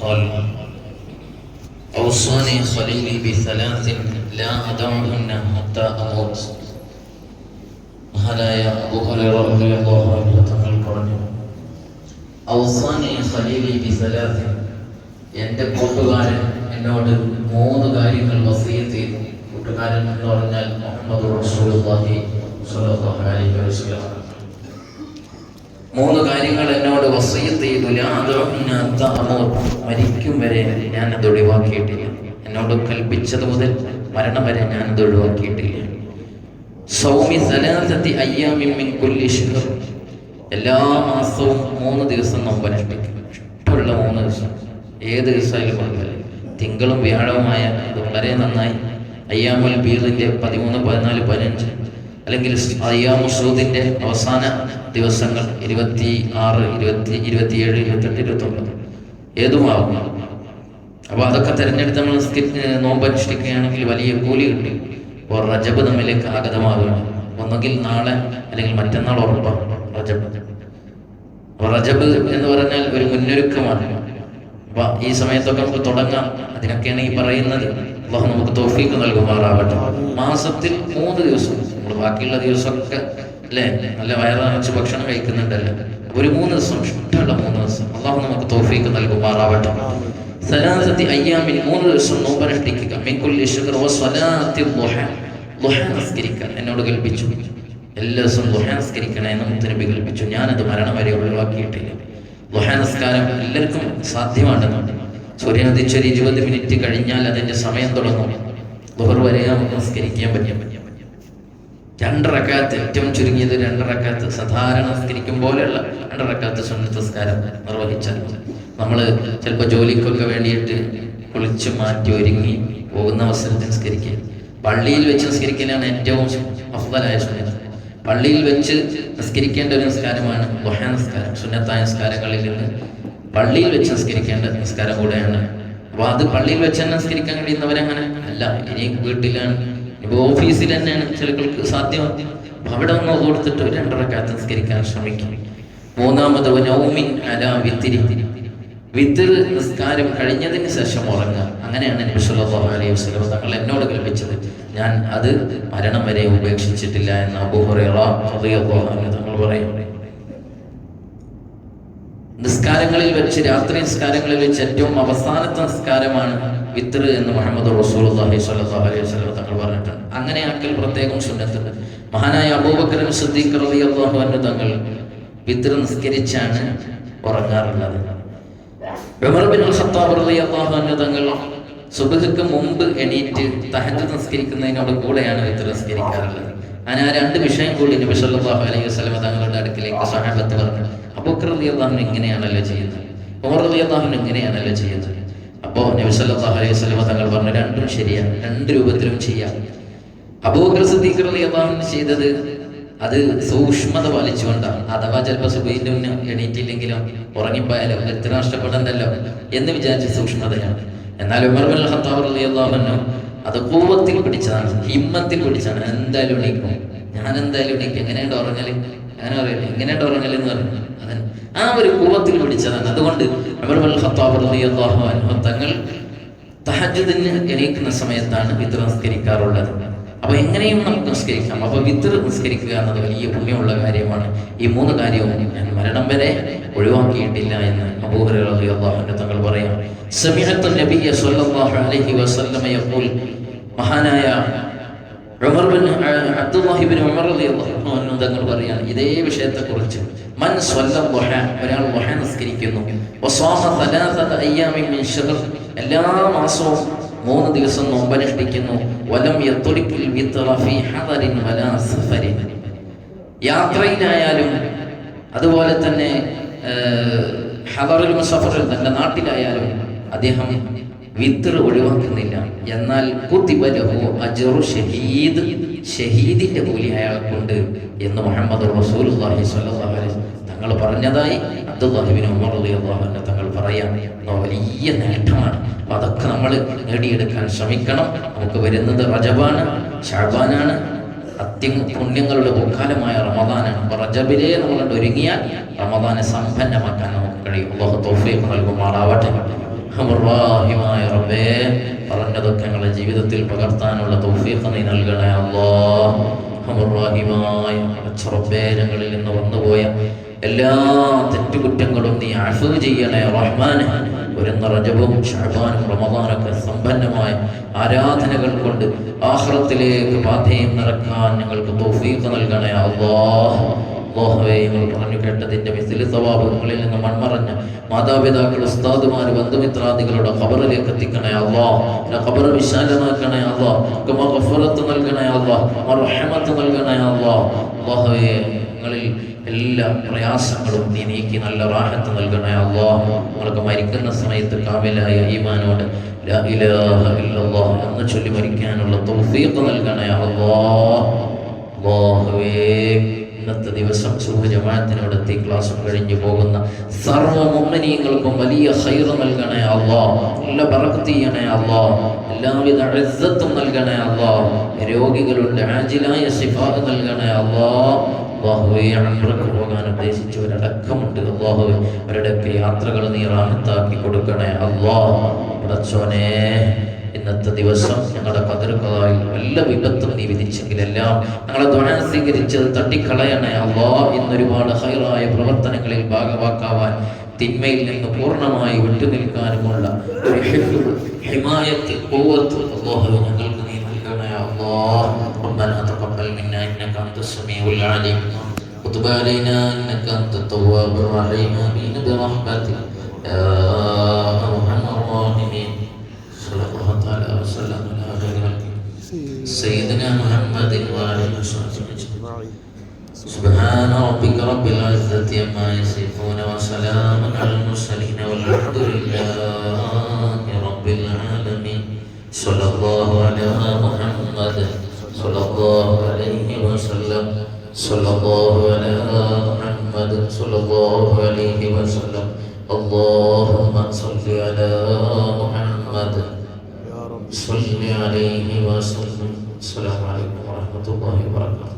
قال قال أوصاني خليلي بثلاث لا أدعهن حتى أموت മഹാനായ അബൂഹുറൈറ തങ്ങൾ പറഞ്ഞു അവസാനി ഖലീലി ബിസലാത്തി എൻ്റെ കൂട്ടുകാരൻ എന്നോട് മൂന്ന് കാര്യങ്ങൾ വസീയത്ത് ചെയ്തു കൂട്ടുകാരൻ എന്ന് പറഞ്ഞാൽ മുഹമ്മദ് റസൂലുള്ളാഹി സ്വല്ലല്ലാഹു അലൈഹി വസല്ലം മൂന്ന് കാര്യങ്ങൾ എന്നോട് മരിക്കും വരെ ഞാൻ അത് ഒഴിവാക്കിയിട്ടില്ല. എന്നോട് കൽപ്പിച്ചത് മുതൽ മരണം വരെ ഞാൻ അത് ഒഴിവാക്കിയിട്ടില്ല. സൗമി സലാസത്തി അയ്യാമിൻ എല്ലാ മാസവും മൂന്ന് ദിവസം നോമ്പ് അനുഷ്ഠിക്കും ഇഷ്ടമുള്ള മൂന്ന് ദിവസം. ഏത് ദിവസമായാലും പറഞ്ഞാൽ തിങ്കളും വ്യാഴവുമായ അത് വളരെ നന്നായി. അയ്യാമുൽ ബീറിന്റെ പതിമൂന്ന് പതിനാല് പതിനഞ്ച്. അല്ലെങ്കിൽ അയ്യാമു സൂദിന്റെ അവസാന ദിവസങ്ങൾ ഇരുപത്തി ആറ് ഇരുപത്തി ഇരുപത്തിയേഴ് ഇരുപത്തെട്ട് ഇരുപത്തൊമ്പത്. ഏതുമാകും അപ്പോൾ അതൊക്കെ തിരഞ്ഞെടുത്ത് നമ്മൾ നോമ്പ് അനുഷ്ഠിക്കുകയാണെങ്കിൽ വലിയ കൂലി കിട്ടി. അപ്പോൾ റജബ് നമ്മിലേക്ക് ആഗതമാകുകയാണ് ഒന്നുകിൽ നാളെ അല്ലെങ്കിൽ മറ്റന്നാൾ ഉറപ്പാണ് റജബ്. റജബ് എന്ന് പറഞ്ഞാൽ ഒരു മുന്നൊരുക്കമാണ്. അപ്പൊ ഈ സമയത്തൊക്കെ നമുക്ക് തുടങ്ങാം. അതിനൊക്കെയാണ് ഈ പറയുന്നത്. അള്ളാഹു നമുക്ക് തോഫീക്ക് നൽകുമാറാവട്ടെ. മാസത്തിൽ മൂന്ന് ദിവസം. നമ്മൾ ബാക്കിയുള്ള ദിവസമൊക്കെ അല്ലേ? നല്ല വയറ് ഭക്ഷണം കഴിക്കുന്നുണ്ടല്ലോ? ഒരു മൂന്ന് ദിവസം ഇഷ്ടമുള്ള മൂന്ന് ദിവസം. അള്ളാഹു നമുക്ക് തോഫീക്ക് നൽകുമാറാവട്ടെ. സലാസത്തി അയ്യാമിൽ മൂന്ന് ദിവസം നോമ്പനുഷ്ഠിക്കുക നിസ്കരിക്കാൻ. എന്നോട് കൽപ്പിച്ചു. എല്ലാ ദിവസവും ദുഹാനസ്കരിക്കണേ എന്ന് മുത്തനബി കൽപ്പിച്ചു. ഞാനത് മരണം വരെ ഒഴിവാക്കിയിട്ടില്ല. ദുഹാനസ്കാരം എല്ലാവർക്കും സാധ്യമാണെന്നുണ്ട് സൂര്യൻ ഉദിച്ചൊരു ഇരുപത് മിനിറ്റ് കഴിഞ്ഞാൽ അതിന്റെ സമയം തുടങ്ങും. ദുഹർ വരെ നമസ്കരിക്കാൻ നിസ്കരിക്കാൻ പറ്റും. ഏറ്റവും ചുരുങ്ങിയത് രണ്ടറക്കാത്ത് സാധാരണ നിസ്കരിക്കും പോലെയുള്ള രണ്ടറക്കാത്ത് സുന്നത്ത് നിസ്കാരം നിർവഹിച്ചാൽ നമ്മൾ ചിലപ്പോൾ ജോലിക്കൊക്കെ വേണ്ടിയിട്ട് കുളിച്ച് മാറ്റി ഒരുങ്ങി പോകുന്ന അവസരത്തിൽ നിസ്കരിക്കുക. പള്ളിയിൽ വെച്ച് നിസ്കരിക്കലാണ് ഏറ്റവും അഫ്ദലായ സുന്നത്ത്. പള്ളിയിൽ വെച്ച് നിസ്കരിക്കേണ്ട ഒരു നിസ്കാരമാണ് ദുഹ നിസ്കാരം. സുന്നത്തായ നിസ്കാരങ്ങളിൽ നിന്ന് പള്ളിയിൽ വെച്ച് നിസ്കരിക്കേണ്ട നിസ്കാരം കൂടെയാണ്. അപ്പൊ അത് പള്ളിയിൽ വെച്ച് തന്നെ നിസ്കരിക്കാൻ കഴിയുന്നവരങ്ങനെ അല്ല ഇനി വീട്ടിലാണ്. ഇപ്പൊ ഓഫീസിൽ തന്നെയാണ് ചിലർക്ക് സാധ്യം. അപ്പൊ അവിടെ ഒന്ന് കൊടുത്തിട്ട് ഒരു രണ്ടരക്കാലത്ത് നിസ്കരിക്കാൻ ശ്രമിക്കും. മൂന്നാമത് നൗമിൻ അല വിത്തിരി. വിത്തിർ നിസ്കാരം കഴിഞ്ഞതിന് ശേഷം ഉറങ്ങുക. അങ്ങനെയാണ് നബി സല്ലല്ലാഹു അലൈഹി വസല്ലം തങ്ങൾ എന്നോട് കൽപ്പിച്ചത്. ഞാൻ അത് മരണം വരെ ഉപേക്ഷിച്ചിട്ടില്ല എന്ന് അബൂഹുറൈറ റളിയല്ലാഹു അൻഹു തങ്ങൾ പറയും നിസ്കാരങ്ങളിൽ വെച്ച് രാത്രി നിസ്കാരങ്ങളിൽ വെച്ച് ഏറ്റവും അവസാനത്തെ നിസ്കാരമാണ് വിത്ര എന്ന് മുഹമ്മദ് സ്വല്ലല്ലാഹു അലൈഹി വസല്ലം തങ്ങൾ പറഞ്ഞിട്ടുണ്ട്. അങ്ങനെ ആക്കൽ പ്രത്യേകം സുന്നത്തുണ്ട് മഹാനായ അബൂബക്കർ സിദ്ദീഖ് റളിയല്ലാഹു അൻഹു തങ്ങൾ വിത്ര നിസ്കരിച്ചാണ് ഉറങ്ങാറുള്ളത്. ബിൻ ഖത്താബ് തങ്ങൾ സുബ്ഹിക്ക് മുമ്പ് എണീറ്റ് തഹജ് നിസ്കരിക്കുന്നതിനോട് കൂടെയാണ് വിത്ര നിസ്കരിക്കാറുള്ളത്. അങ്ങനെ ആ രണ്ട് വിഷയം കൂടി നബി സല്ലല്ലാഹു അലൈഹി വസല്ലം തങ്ങളുടെ അടുക്കിലേക്ക് സഹാബത്ത് പറഞ്ഞു. റളിയല്ലാഹു അൻഹു ഇങ്ങനെയാണല്ലോ ചെയ്യുന്നത്? ഉമർ അൻഹു ഇങ്ങനെയാണല്ലോ ചെയ്യുന്നത്? അപ്പോ നബി സല്ലല്ലാഹു അലൈഹി വസല്ലം തങ്ങൾ പറഞ്ഞു രണ്ടും ശരിയാണ് രണ്ട് രൂപത്തിലും ചെയ്യാം. അബൂബക്കർ ചെയ്തത് അത് സൂക്ഷ്മത പാലിച്ചുകൊണ്ടാണ്. അഥവാ ചിലപ്പോൾ സുബൈന്റെ മുന്നേ എണീറ്റില്ലെങ്കിലോ ഉറങ്ങിപ്പോയാലോ എത്ര നഷ്ടപ്പെടണ്ടല്ലോ എന്ന് വിചാരിച്ച സൂക്ഷ്മതയാണ്. എന്നാൽ ഉമർ ബിൻ ഖത്താബ് അത് പൂവത്തിൽ പിടിച്ചതാണ് ഹിമ്മത്തിൽ പിടിച്ചതാണ്. എന്തായാലും എണീക്കും ഞാൻ എന്തായാലും എണീക്കും എങ്ങനെയുണ്ട് ഉറങ്ങൽ? അങ്ങനെ പറയില്ല എങ്ങനെയുണ്ട് ഉറങ്ങൽ എന്ന് പറഞ്ഞു അതൻ ആ ഒരു പൂവത്തിൽ പിടിച്ചതാണ്. അതുകൊണ്ട് തങ്ങൾ തഹജ്ജുദിന് എണീക്കുന്ന സമയത്താണ് വിത്ര നിസ്കരിക്കാറുള്ളത്. അപ്പൊ എങ്ങനെയും നമുക്ക് നിസ്കരിക്കാം. അപ്പൊ വിത്ര നിസ്കരിക്കുക എന്നത് വലിയ പുണ്യമുള്ള കാര്യമാണ്. ഈ മൂന്ന് കാര്യവും ഞാൻ മരണം വരെ ഒഴിവാക്കിയിട്ടില്ല എന്ന് അബൂഹുറഹു തങ്ങൾ പറയാം. സമീഹത്തു നബിയ അലൈഹി വസല്ലമ യഖൂൽ മഹാനായ ഉമർ ബിൻ ഉമർ റളിയല്ലാഹു അൻഹു തങ്ങൾ പറയാണ് ഇതേ വിഷയത്തെക്കുറിച്ച് മൻ സ്വല്ല ദുഹ ഒരാൾ ദുഹ നിസ്കരിക്കുന്നു. എല്ലാ മാസവും മൂന്ന് ദിവസം നോമ്പനുഷ്ഠിക്കുന്നു വലം യാത്രയിലായാലും അതുപോലെ തന്നെ ഹദറിലും സഫറിലും തന്റെ നാട്ടിലായാലും അദ്ദേഹം വിത്തർ ഒഴിവാക്കുന്നില്ല. എന്നാൽ ഷഹീദ് ഷഹീദിന്റെ കൂലി അയാൾക്കുണ്ട് എന്ന് മുഹമ്മദ് തങ്ങൾ പറഞ്ഞതായി ഉമർ തങ്ങൾ പറയാം. വലിയ നേട്ടമാണ്. അതൊക്കെ നമ്മൾ നേടിയെടുക്കാൻ ശ്രമിക്കണം. നമുക്ക് വരുന്നത് റജബാണ് ഷാബാനാണ്. അത്യം പുണ്യങ്ങളുടെ പൊക്കാലമായ റമദാനാണ്. റജബിലെ നമ്മൾ ഒരുങ്ങിയാൽ റമദാനെ സമ്പന്നമാക്കാൻ നമുക്ക് കഴിയും. നൽകുമാറാവട്ടെ. ഹമുറാഹിമായ റബ്ബേ പറഞ്ഞതൊക്കെ ഞങ്ങളുടെ ജീവിതത്തിൽ പകർത്താനുള്ള തൗഫീഖ് നീ നൽകണേ അല്ലാ. ഹമുറാഹിമായ റബ്ബേ ഞങ്ങളിൽ നിന്ന് വന്നുപോയ എല്ലാ തെറ്റുകുറ്റങ്ങളും നീ അഫു ചെയ്യണേ റഹ്മാൻ വരുന്ന റജബും ഷഹബാനും റമദാനൊക്കെ സമ്പന്നമായ ആരാധനകൾ കൊണ്ട് ആഹ്റത്തിലേക്ക് ബാധയും നിറക്കാൻ ഞങ്ങൾക്ക് തൗഫീഖ് നൽകണേ അല്ലാഹ് അല്ലാഹുവേ നിങ്ങൾ പറഞ്ഞു കേട്ടതിന്റെ മിസിലി സ്വഭാവങ്ങളിൽ നിന്ന് മൺമറഞ്ഞ മാതാപിതാക്കൾ ഉസ്താദുമാർ ബന്ധുമിത്രാദികളുടെ ഖബറിലേക്ക് എത്തിക്കണേ അല്ലാ ഖബർ വിശാലമാക്കണേ അല്ലാ ഗഫറത്ത് നൽകണേ അല്ലാ മർഹമത്ത് നൽകണേ അള്ളാഹ് അല്ലാഹുവേ നിങ്ങളിൽ എല്ലാ പ്രയാസങ്ങളും നീ നീക്കി നല്ല റാഹത്ത് നൽകണേ അള്ളാഹ് നിങ്ങൾക്ക് മരിക്കുന്ന സമയത്ത് കാവിലായ ഈമാനോട് എന്ന് ചൊല്ലി മരിക്കാനുള്ള തൗഫീഖ് നൽകണേ അള്ളാഹ് അല്ലാഹുവേ ഇന്നത്തെ ദിവസം സുബഹ ജമാഅത്തിനോടെത്തി ക്ലാസ് കഴിഞ്ഞു പോകുന്ന സർവ മുഅ്മിനീങ്ങൾക്കും വലിയ ഹൈർ നൽകണേ അല്ലാ നല്ല പറക്കത്തിയണേ അല്ലാ എല്ലാവിധ അഴുത്തും നൽകണേ അല്ലാ രോഗികളുടെ ആജിലായ ശിഫാ നൽകണേ അല്ലാ അള്ളാഹുവെ അമ്രക്ക് പോകാൻ ഉദ്ദേശിച്ചവരടക്കമുണ്ട് അള്ളാഹുവെ. അവരുടെയൊക്കെ യാത്രകൾ നീ റാഹത്താക്കി കൊടുക്കണേ അള്ളാഹ് പടച്ചോനെ ഇന്നത്തെ ദിവസം ഞങ്ങളുടെ കതിർക്കതായി വല്ല വിപത്തും നീ വിധിച്ചെങ്കിലെല്ലാം ഞങ്ങളെ ദ്വാന സ്വീകരിച്ചത് തട്ടിക്കളയണേ അള്ളാ ഇന്നൊരുപാട് ഹൈറായ പ്രവർത്തനങ്ങളിൽ ഭാഗവാക്കാവാൻ തിന്മയിൽ നിന്ന് പൂർണ്ണമായി വിട്ടുനിൽക്കാനുമുള്ള ഒരു ഹിഫ്ള്, ഹിമായത്ത് ഖുവ്വത്ത് അല്ലാഹു ഞങ്ങൾക്ക് നീ നൽകണേ അല്ലാഹ് ربنا تقبل منا انك انت السميع العليم وتب علينا انك انت التواب الرحيم امين برحمتك يا ارحم الراحمين صلى الله تعالى وسلم على خير سيدنا محمد وآله وصحبه أجمعين. سبحان ربك رب العزة عما يصفون وسلام على المرسلين والحمد لله رب العالمين. صلى الله على محمد صلى الله عليه وسلم. صلى الله على محمد صلى الله عليه وسلم. اللهم صل على محمد. صل عليه وسلم السلام عليكم ورحمة الله وبركاته